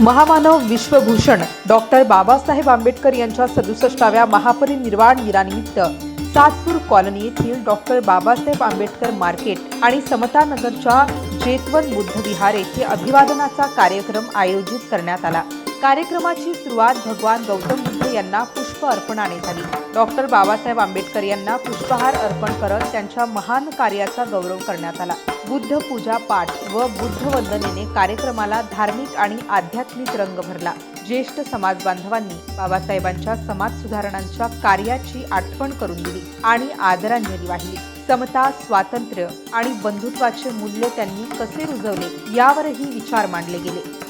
महामानव विश्वभूषण डॉक्टर बाबासाहेब आंबेडकर यांच्या सदुसष्टाव्या महापरिनिर्वाण दिनानिमित्त सातपूर कॉलनी येथील डॉक्टर बाबासाहेब आंबेडकर मार्केट आणि समतानगरच्या जेतवन बुद्धविहार येथे अभिवादनाचा कार्यक्रम आयोजित करण्यात आला. कार्यक्रमाची सुरुवात भगवान गौतम बुद्ध यांना पुष्प अर्पणाने झाली. डॉक्टर बाबासाहेब आंबेडकर यांना पुष्पहार अर्पण करत त्यांच्या महान कार्याचा गौरव करण्यात आला. बुद्ध पूजा पाठ व बुद्ध वंदनेने कार्यक्रमाला धार्मिक आणि आध्यात्मिक रंग भरला. ज्येष्ठ समाज बांधवांनी बाबासाहेबांच्या समाज सुधारणांच्या कार्याची आठवण करून दिली आणि आदरांजली वाहिली. समता स्वातंत्र्य आणि बंधुत्वाचे मूल्य त्यांनी कसे रुजवले यावरही विचार मांडले गेले.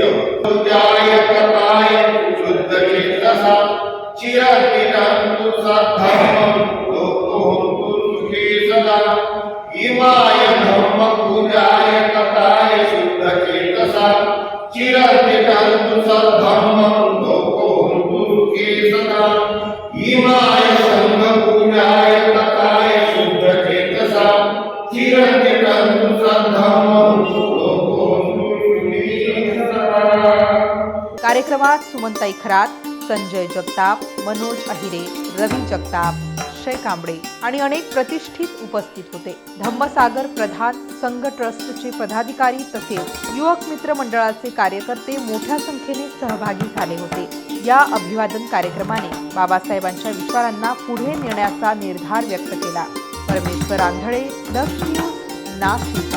हेतुच्च शुद्ध चेतसा चिरतिरन्तु सद्धर्मं लोकोऽन्तु सुखी सदा इमाय धर्म पूजाय कथाय शुद्ध चेतसा चिरतिरन्तु सद्धर्मं लोकोऽन्तु सुखी सदा इमाय कार्यक्रमात सुमनताई खरात संजय जगताप मनोज अहिरे रवी जगताप अक्षय कांबळे आणि अनेक प्रतिष्ठित उपस्थित होते. धम्मसागर प्रधान संघ ट्रस्टचे पदाधिकारी तसेच युवक मित्र मंडळाचे कार्यकर्ते मोठ्या संख्येने सहभागी झाले होते. या अभिवादन कार्यक्रमाने बाबासाहेबांच्या विचारांना पुढे नेण्याचा निर्धार व्यक्त केला. परमेश्वर आंधळे दक्ष न्यूज नाशिक.